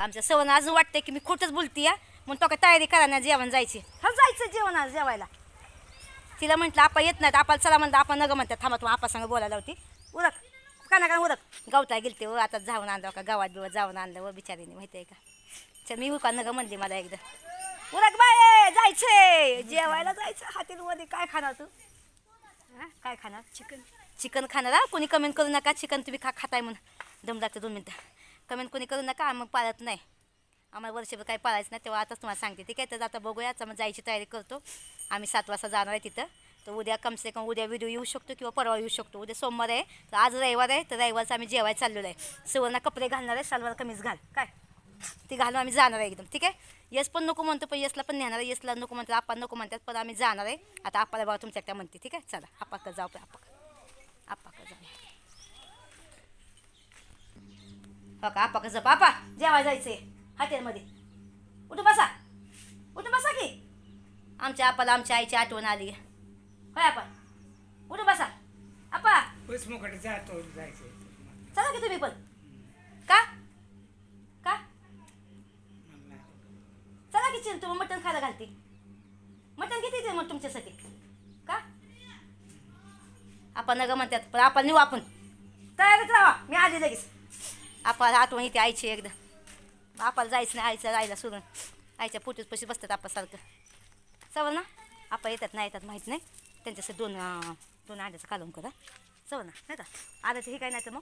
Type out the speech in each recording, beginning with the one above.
आमच्या सवण अजून वाटतंय की मी खोटंच बोलती या म्हणून तो काय तयारी करा ना जेवण जायची. हा जायचं जेवण आज जेवायला. तिला म्हटलं आपा येत नाहीत आपल्याला चला म्हणतं आपण नग म्हणतात थांबा तुम्ही आपा सांग बोलायला होती उरक. का ना का उरक. गावता गेलते व आता जाऊन आणलं का गावात बिवात जाऊन आणलं व बिचारीने माहिती आहे का? चल मी उका नग म्हणली मला एकदा. उरक बाय जायचंय जेवायला जायचं हॉटेलमध्ये काय खाणार तू? हा? काय खाणार? चिकन. चिकन खाणार हा? कोणी कमेंट करू नका चिकन तुम्ही खा खाताय म्हणून. दम लागतं दोन मिनटं. कमेंट कोणी करू नका मग पाळत नाही. आम्हाला वर्षभर काही पाळायचं नाही तेव्हा आताच तुम्हाला सांगते. ठीक आहे? तर आता बघूया आता मग जायची तयारी करतो. आम्ही सात वाजता जाणार आहे तिथं. तर उद्या कमसे कम उद्या व्हिडिओ येऊ शकतो किंवा परवा येऊ शकतो. उद्या सोमवार आहे. तर आज रविवार आहे. तर रविवारचं आम्ही जेवायला चाललेलो आहे. सुवर्ण कपडे घालणार आहे सलवार कमीज घाल. काय? ती घालून आम्ही जाणार आहे एकदम. ठीक आहे? यस पण नको म्हणतो पण यसला पण नेणार आहे. यसला नको म्हणतात आपण नको म्हणतात पण आम्ही जाणार आहे. आता आपल्याला बाबा तुमच्या एकट्या म्हणते ठीक आहे? चला आपाकडे जाऊ आपण आपाक आपाकडे जाऊ. हो का आपाकडे जाऊ आपा जेवायला जायचंय. हॉटेलमध्ये. उठून बसा. उठून बसा की. आमच्या आपाला आमच्या आईची आठवण आली. होय आपा उठून बसा. आपा. जातो जायचं चला की तुम्ही पण. का? का? चला की चिंतू मटण खायला घालते. मटण किती ते मग तुमच्यासाठी. का? आपण नग म्हणतात पण आपण नेऊ आपण. तयारीत राहा. मी आली लगेच. आपल्याला आठवण येते आईची एकदा. आपल्याला जायचं नाही आईचं आईला सोडून. आईच्या पोटीत पशी बसतात आपासारखं चवल ना. आपा येतात नाही येतात माहीत नाही. त्यांच्यासाठी दोन दोन अंड्याचं कालवून करा. चवल ना नाही का? आलं तर हे काय नाही तर मग?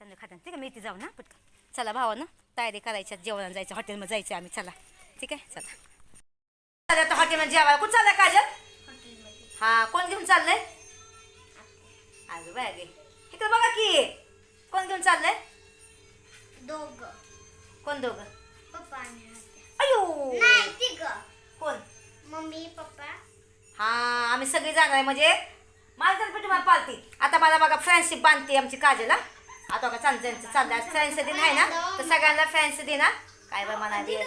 त्यांना खात्यान ठीक आहे मी इथे जाऊ ना पटकन. चला भावानं तयारी करायच्या जेवणाला जायचं हॉटेलमध्ये जायचं आम्ही. चला. ठीक आहे? चला. आता हॉटेलमध्ये जेवायला कुठं चाललं काजल? हा कोण घेऊन चाललंय? अरे बाय इकडे बघा की. कोण घेऊन चाललंय? दोघ. कोण दोघं? पप्पा आणि आत्या. अयो! नाही तिघ. कोण? Mummy papa. हा आम्ही सगळी जाणार आहे. म्हणजे तर्फे तुम्हाला पालती? आता मला बघा फ्रेंडशिप बांधते आमची काजल आता चाल त्यांचं चाललं फ्रेंड्स दिन आहे ना? तर सगळ्यांना फ्रेंड्स दिन हा काय बरं म्हणाली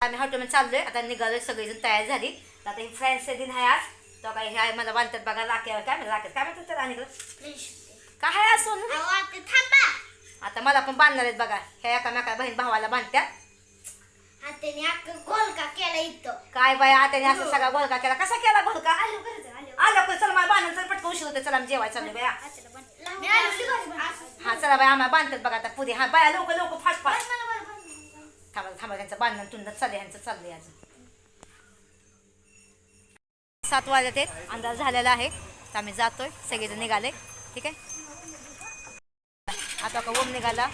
आम्ही हॉटेलमध्ये चाललोय. आता निघालोय. सगळीजण तयार झाली. तर आता ही फ्रेंड्स दिन आहे आज. तो काय हे मला बांधतात बघा राख्यावर काय म्हणतात राख्यात काय म्हणतात त्याला आणि काय आहे असं अहो आता मला पण बांधणार आहेत बघा. ह्या एकामेका बहीण भावाला अख्खा गोलका केला इथं. काय बाय आत्याने असं सगळा गोलका केला. कसा केला गोलका? आलो पण चला मला बांधून चल पटकन उशीर होते चला जेवायला चाललोय बाया. हा चला बाय आम्हाला बांधतात बघा आता पुढे. हा बाया लोक लोक फास्ट फास्ट. थांबा थांबा त्यांचं बांधणं तुंड चाललंय ह्यांचं चाललंय आज सात वाजत आहेत. अंदाज झालेला आहे. तर आम्ही जातोय. सगळेजण निघाले. ठीक आहे? आता का ओम निघाला.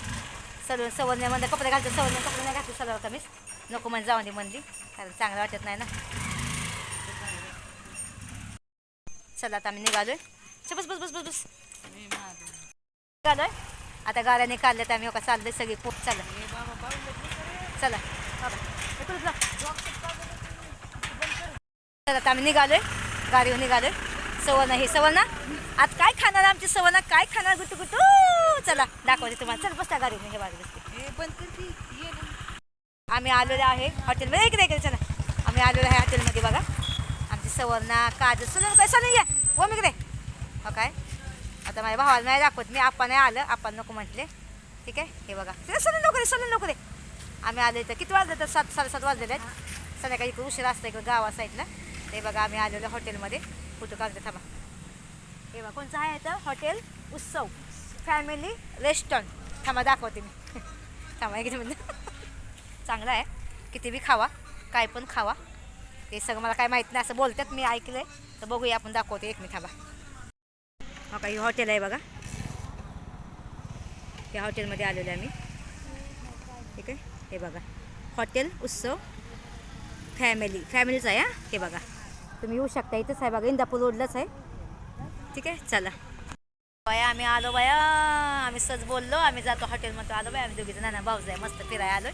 सलून सवरण्यामध्ये कपडे घालतो. सवरण्या कपडे नाही घातले सलवार कमीच. नको म्हणजे जाऊन दे म्हणली. कारण चांगलं वाटत नाही ना. चला आता आम्ही निघालोय. चल बस बस बस बस बस. निघालोय. आता गाड्या काढल्या तर आम्ही हो चाललोय सगळी. पोट चला. चला. बाबा, आता आम्ही निघालोय. गाडीवर निघालोय. सवर्ण हे सवर्ण. आज काय खाणार आमची सवर्ण? काय खाणार गुटू गुटू चला दाखवते तुम्हाला. चल बसता गाडीवर हे बाजू बसते. आम्ही आलेलो आहे हॉटेलमध्ये. इकडे इकडे चला. आम्ही आलेलो आहे हॉटेलमध्ये बघा. आमची सवर्ण काजू सलून काय सलून या. हो मी इकडे. हो काय? आता माझ्या भावाला नाही दाखवत. मी आपण नाही आलं. आपण नको म्हटले. ठीक आहे? हे बघा. सलून नको रे सलून नको रे. आम्ही आलो इथं. किती वाजले तर? सात साडेसात वाजलेले आहेत. संध्याकाळी इकडे उशीर असतं इकडं गावा साईडला. ते बघा आम्ही आलेलो हॉटेलमध्ये. फोटो काढते थांबा. हे बघा कोणचं आहे तर हॉटेल उत्सव. फॅमिली रेस्टॉरंट थांबा दाखवते मी. थांबा किती म्हणजे चांगलं आहे. किती बी खावा काय पण खावा. ते सगळं मला काय माहीत नाही असं बोलतात मी ऐकलं आहे तर बघूया आपण दाखवते. एक मी थांबा. हा काही हॉटेल आहे बघा. त्या हॉटेलमध्ये आलेलो आहे आम्ही ठीक आहे? हे बघा. हॉटेल उत्सव फॅमिली फॅमिलीच आहे हा? हे बघा. तुम्ही येऊ शकता. इथंच आहे बघा इंदापूर रोडलाच आहे. ठीक आहे चला. बाया आम्ही आलो बाया. आम्ही सज बोललो आम्ही जातो हॉटेलमध्ये आलो बाया. आम्ही दोघी जण भाऊज आहे मस्त फिरायला आलो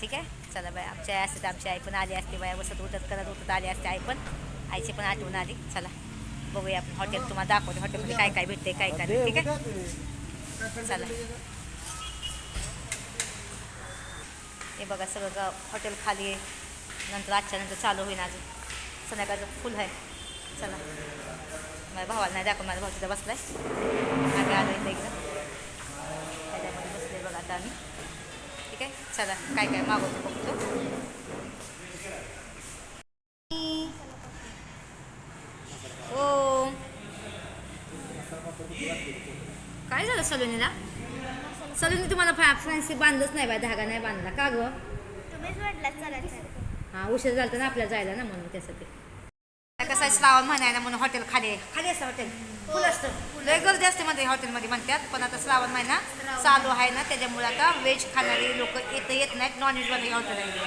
ठीक आहे चला बाय. आमची आई असते तर आमची आई पण आली असते बाया. बसत उठत करत उठत आली असते आई पण. आईची पण आठवण आली. चला बघूया आपण हॉटेल तुम्हाला दाखवते. हॉटेलमध्ये काय काय भेटते काय काय ठीक आहे? चला. हे बघा सगळं हॉटेल खाली नंतर आजच्या नंतर चालू होईल अजून. संध्याकाळचं फुल आहे. चला. माझ्या भावाला नाही दाखव माझा भाऊ तिथं बसलाय. आम्ही आलो इथं एकदम आता आम्ही. ठीक आहे? चला काय काय मागवतो बघतो. ओ काय झालं सलोनीला? सलोनी तुम्हाला फॅ फॅन्सी बांधलंच नाही बा धागा नाही बांधला का गं? हां उशीर झालं ना आपल्याला जायला ना म्हणून त्यासाठी. महिना आहे ना म्हणून हॉटेल खाली खाली असतं हॉटेल फुल असतं. लय गर्दी असते मध्ये हॉटेलमध्ये म्हणतात. पण आता श्रावण महिना चालू आहे ना त्याच्यामुळे आता व्हेज खाणारी लोक येतं येत नाहीत. नॉन व्हेजवाले हॉटेल आहे.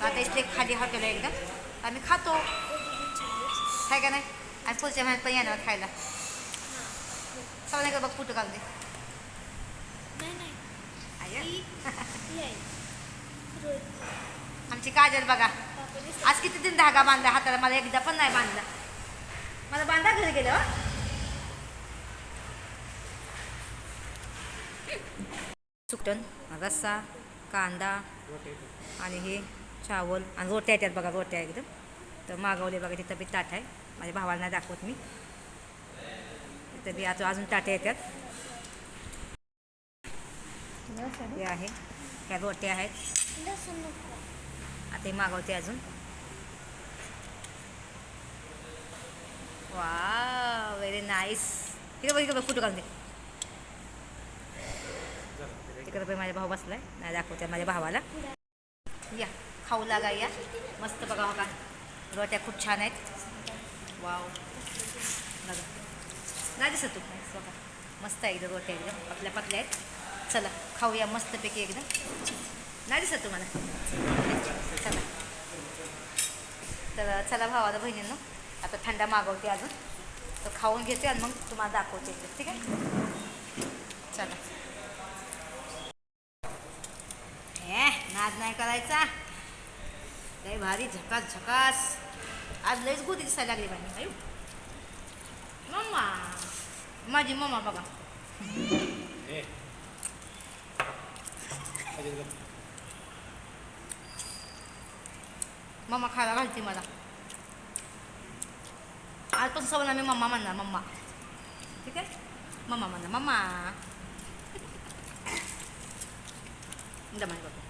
आता इथले खाली हॉटेल आहे एकदम. आम्ही खातो. आहे का नाही? आणि पुढच्या महिन्यात पण येणार खायला. सगळ्यांकडे बघ कुठं घालते नाही आमची काजल बघा. आज किती दिन धागा बांधला? हाताला मला एकदा पण नाही बांधला. मला बांधा घरी गेलं सुकटन रस्सा कांदा आणि हे चावल आणि रोट्या येतात बघा रोट्या एकदम. तर मागवले बघा तिथं बी ताट आहे. माझ्या भावाला नाही दाखवत मी. तिथं बी आता अजून ताट्या येतात. हे आहे. ह्या रोट्या आहेत. आता मागवते अजून. वा व्हेरी नाईस इकडे बघ इकडे बघ कुठं घालते तिकडे बघ माझा भाऊ बसलाय. नाही दाखवते माझ्या भावाला. या खाऊ लागा या. मस्त बघा हो का रोट्या खूप छान आहेत. वाव. बघा. नाही दिसत तू. बघा. मस्त आहे एकदम रोट्या एकदम. पतल्या पतल्या आहेत. चला खाऊया मस्तपैकी एकदम. नाही दिसत तुम्हाला चला. तर चला भावाला बहिणींनो आता थंडा मागवते अजून. तर खाऊन घेते आणि मग तुम्हाला दाखवते ठीक आहे? चला. हे नाद नाही करायचा. लय भारी झकास झकास. आज लयच गोदी दिसायला लागली बाई अयो मम्मा. माझी मम्मा बघा. मम्मा खायला घालते मला. आज पण सवना मी मम्मा म्हणणार मम्मा ठीक आहे? मम्मा म्हणा मम्मा दमाई बघू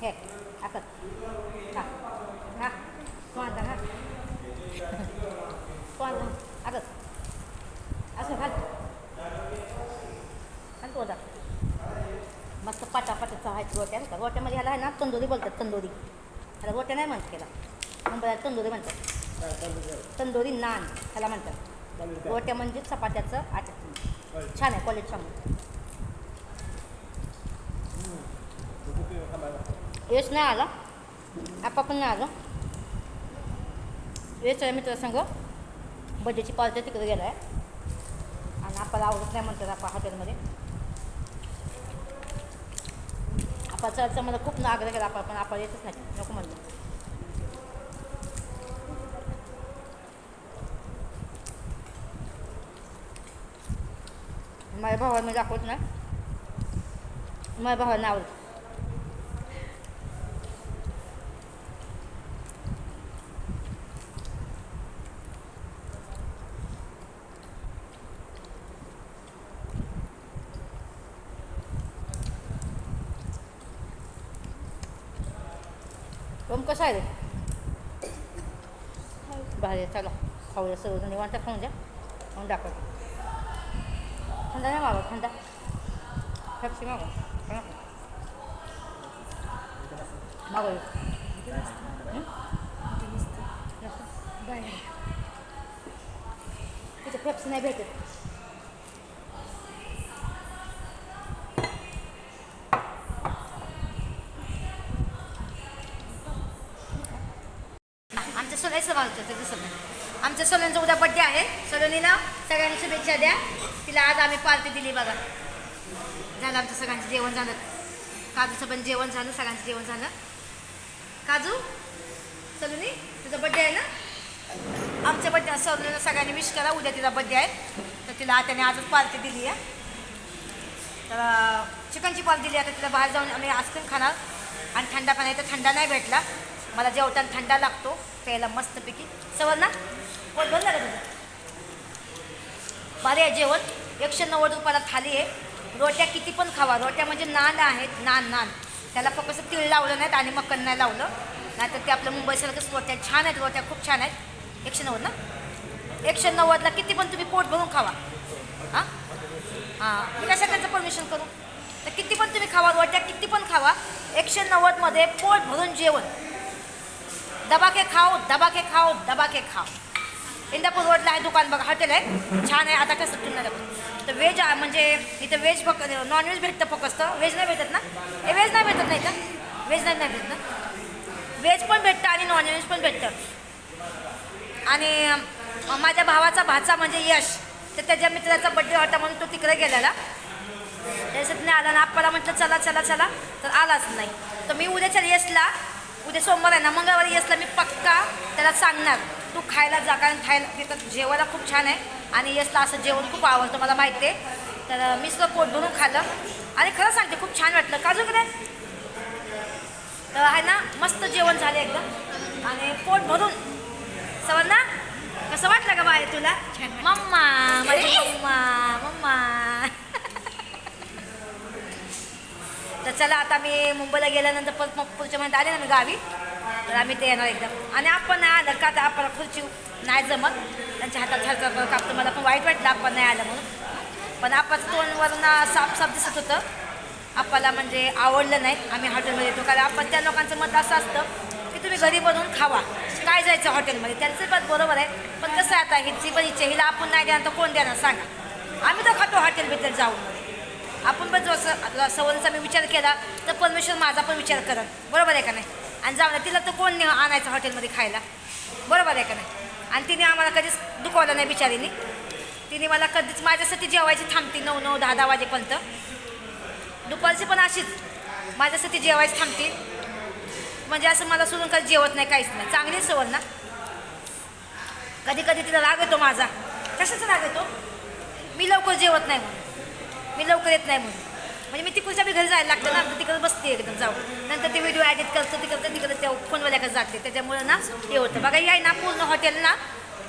हे आकत हा हा तू आणता हा तू आणता आकत असं घाल आणि तो मस्त पाटापाटा आहे रोट्या नाही का? रोट्यामध्ये ह्याला आहे ना तंदुरी बोलतात तंदुरी. ह्याला रोट्या नाही म्हणत त्याला मुंबईला तंदुरी म्हणतात. तंदुरी नान ह्याला म्हणतात. रोट्या म्हणजे चपात्याचं आट छान आहे कॉलेज चांगली यश नाही आला. आपा पण नाही आला. यश आहे मित्रासंग. बड्डेची पार्टी तिकडे गेला आहे आणि आपल्याला आवडत नाही म्हणतात आपण हॉटेलमध्ये पचायचं मला खूप ना आग्रह केला आपण पण आपण येतच नाही. नको म्हणलं माझ्या भावाला मी दाखवत नाही. माझ्या भावाला आवडतं. ओम कसं आहे रे भारी आहे, चला खाऊया सर्वजण निवांत खाऊन द्या मग दाखवतो थंडा नाही मागव थंडा फेप्सी मागव मागव तिथे फेप्सी नाही भेटत घालतो त्याचं सगळं. आमच्या सोल्यांचा उद्या बड्डे आहे सलोनीला सगळ्यांनी शुभेच्छा द्या. तिला आज आम्ही पार्टी दिली बघा. झालं आमचं सगळ्यांचं जेवण झालं. काजूचं पण जेवण झालं सगळ्यांचं जेवण झालं. काजू सलोनी तुझा बड्डे आहे ना? आमच्या बड्डे सलोनीला सगळ्यांनी विश करा उद्या तिचा बड्डे आहे. तर तिला त्याने आजच पार्टी दिली आहे. तर चिकनची पार्टी दिली आता तिला बाहेर जाऊन आम्ही आईस्क्रीम खाणार. आणि थंडा पण आहे तर थंडा नाही भेटला. मला जेवताना थंडा लागतो प्यायला मस्तपैकी. सवल ना पोट भरलं का तुझं. भारी आहे जेवण. एकशे नव्वद रुपयाला थाली आहे. रोट्या किती पण खावा. रोट्या म्हणजे नान आहेत. नान नान. त्याला फक्त तीळ लावलं नाहीत आणि मक्कन नाही लावलं. नाहीतर ते आपलं मुंबईसारखंच रोट्या छान आहेत. रोट्या खूप छान आहेत. एकशे नव्वद ना? एकशे नव्वदला किती पण तुम्ही पोट भरून खावा. हां? हां. मी कशा त्यांचं परमिशन करू? तर किती पण तुम्ही खावा. रोट्या किती पण खावा. एकशे नव्वदमध्ये पोट भरून जेवण. दबाके खाओ दबाके खाओ दबाके खाओ। इंदापूर रोडला आहे दुकान बघा हॉटेल आहे. छान आहे आता काय सुट्टी नाही तर व्हेज म्हणजे इथं व्हेज फक्त नॉनव्हेज भेटतं फक्त. व्हेज नाही भेटत ना? हे व्हेज नाही भेटत नाही तर व्हेज नाही नाही भेटत ना? व्हेज पण भेटतं आणि नॉनव्हेज पण भेटतं. आणि माझ्या भावाचा भाचा म्हणजे यश. तर त्याच्या मित्राचा बड्डे होता म्हणून तो तिकडे गेलेला. त्याच्यात नाही आला ना आपल्याला म्हटलं चला चला चला. तर आलाच नाही. तर मी उद्याच्या यशला उद्या सोमवार आहे ना मंगळवारी यशला मी पक्का त्याला सांगणार. तू खायला जा कारण खायला तिथं जेवायला खूप छान आहे. आणि यशला असं जेवण खूप आवडतं मला माहिती आहे. तर मी सुद्धा पोट भरून खाल्लं. आणि खरं सांगते खूप छान वाटलं. काजू कडे तर आहे ना मस्त जेवण झालं एकदम. आणि पोट भरून. सवर ना कसं वाटलं का बाय तुला? मम्मा माझी मम्मा मम्मा. तर चला आता मी मुंबईला गेल्यानंतर परत मग पुढच्या महिन्यात आले ना मी गावी. तर आम्ही ते येणार एकदम. आणि आपण नाही आलं का? आता आपण खुर्ची नाही जमत. त्यांच्या हातात हलका कापतो. मला पण वाईट वाटलं आपण नाही आलं म्हणून. पण आपण तोंडवरनं साफ साफ दिसत होतं. आपल्याला म्हणजे आवडलं नाही. आम्ही हॉटेलमध्ये येतो. कारण आपण त्या लोकांचं मत असं असतं की तुम्ही घरी बनवून खावा. काय जायचं हॉटेलमध्ये? त्यांचं पण बरोबर आहे. पण कसं आहे आता हिची पण इच्छा हिला आपण नाही देणार तर कोण देणार? सांगा. आम्ही तर खातो हॉटेलबद्दल जाऊन. आपण पण जसं असं सवलचा मी विचार केला तर परमेश्वर माझा पण विचार करत. बरोबर आहे का नाही? आणि जाऊ ना तिला तर कोण नाही आणायचं हॉटेलमध्ये खायला? बरोबर आहे का नाही? आणि तिने आम्हाला कधीच दुखवलं नाही बिचारीने. तिने मला कधीच माझ्यासाठी जेवायची थांबती नऊ नऊ दहा दहा वाजेपर्यंत. दुपारची पण अशीच. माझ्यासाठी जेवायची थांबते. म्हणजे असं मला सोडून कधी जेवत नाही काहीच नाही. चांगली सवय ना कधी कधी तिला राग येतो माझा. कशाचा राग येतो? मी लवकर जेवत नाही म्हणून. मी लवकर येत नाही म्हणून. म्हणजे मी तिकडच्या बी घरी जायला लागतं ना तिकडं तिकडे बसते एकदम जाऊन. नंतर ते व्हिडिओ ॲडिट करतो तिकडं तिकडे त्या फोनवाल्याकडे जाते. त्याच्यामुळं ना हे होतं. बघा हे आहे ना पूर्ण हॉटेल ना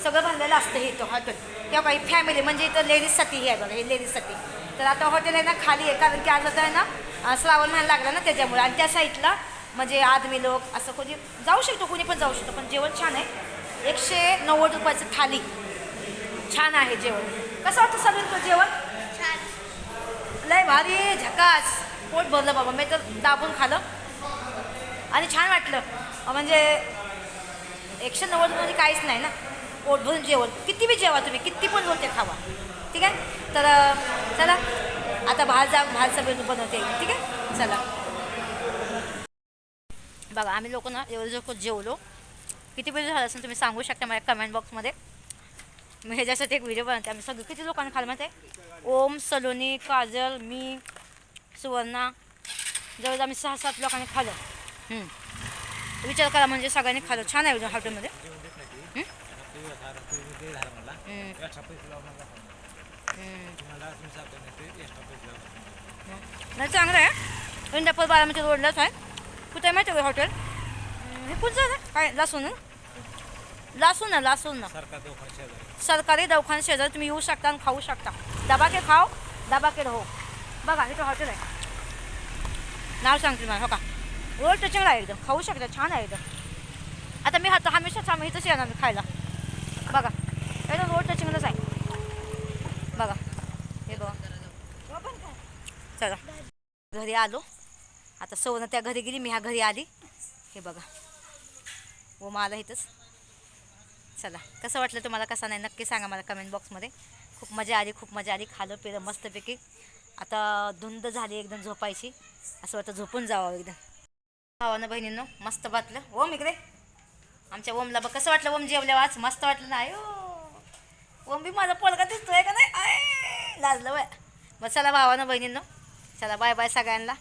सगळं भरलेलं असतं हे इथं हॉटेल किंवा काही फॅमिली म्हणजे इथं लेडीजसाठी हे आहे बघा हे लेडीजसाठी तर आता हॉटेल आहे ना खाली आहे. कारण की आज आता आहे ना श्रावण म्हणायला लागला ना त्याच्यामुळे. आणि त्या साईडला म्हणजे आदमी लोक असं कोणी जाऊ शकतो कोणी पण जाऊ शकतो. पण जेवण छान आहे. एकशे नव्वद रुपयाचं थाली. छान आहे जेवण. कसं वाटतं सगळं जेवण? लय भारी झकास. पोट भरलं बाबा मी तर दाबून खालं. आणि छान वाटलं. म्हणजे एकशे नव्वद म्हणजे काहीच नाही ना. पोट भरून जेवण. किती बी जेवा तुम्ही किती पण होते खावा. ठीक आहे? तर चला. आता भाल जा भाल सगळं बनवते. ठीक आहे? चला. बघा आम्ही लोक ना एवढं जो जेवलो किती वेळ झालं असेल तुम्ही सांगू शकता माझ्या कमेंट बॉक्समध्ये मी ह्याच्यासाठी एक व्हिडिओ बनवते. आम्ही सगळं किती लोकांना खाल माहिती आहे ओम सलोनी काजल मी सुवर्णा. जवळजवळ आम्ही सहा सात लोकांनी खाल्लं. विचार करा म्हणजे सगळ्यांनी खाल्लं. छान आहे हॉटेलमध्ये. नाही चांगलं आहे. इंदापूर बारामती रोडलाच आहे. कुठे आहे माहिती आहे हॉटेल? हे कुठचं काय लासून? लासून ना लासून ना. सरकारी दवाखाना शेजारी. तुम्ही येऊ शकता आणि खाऊ शकता. दबा के खाओ दबा के राहो. बघा इथं हॉटेल आहे. नाव सांगते मला हो का? रोड टचिंग आहे एकदम. खाऊ शकता छान आहे एकदम. आता मी आता हमेशाच आम्ही इथंच येणार मी खायला. बघा एकदम रोड टचिंगलाच आहे. बघा हे बघा. चला. घरी आलो. आता सवनं त्या घरी गेली मी ह्या घरी आली. हे बघा. व मला इथंच. चला कसं वाटलं तुम्हाला कसं नाही नक्की सांगा मला कमेंट बॉक्समध्ये खूप मजा आली खूप मजा आली खालं पिलं मस्तपैकी. आता धुंद झाली एकदम झोपायची. असं वाटतं झोपून जावं एकदम. भावानं बहिणींनो मस्त बातलं. ओम इकडे. आमच्या ओमला बघ कसं वाटलं ओम जेवल्या आज? मस्त वाटलं ना? आयो ओम बी माझा पोलगा दिसतोय का नाही? आय लाजलं बाय मग चला भावानं बहिणींनो. चला बाय बाय सगळ्यांना.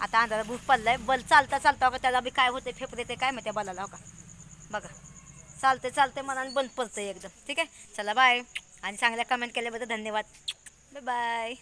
आता अंधारा भूक पडलाय. बल चालता चालता का त्याला बी काय होते फेफरे ते काय माहिती बलाला हो का? बघा. चालते चालते मनाने बंद पडतं एकदम. ठीक आहे? चला बाय आणि चांगल्या कमेंट केल्याबद्दल धन्यवाद. Bye bye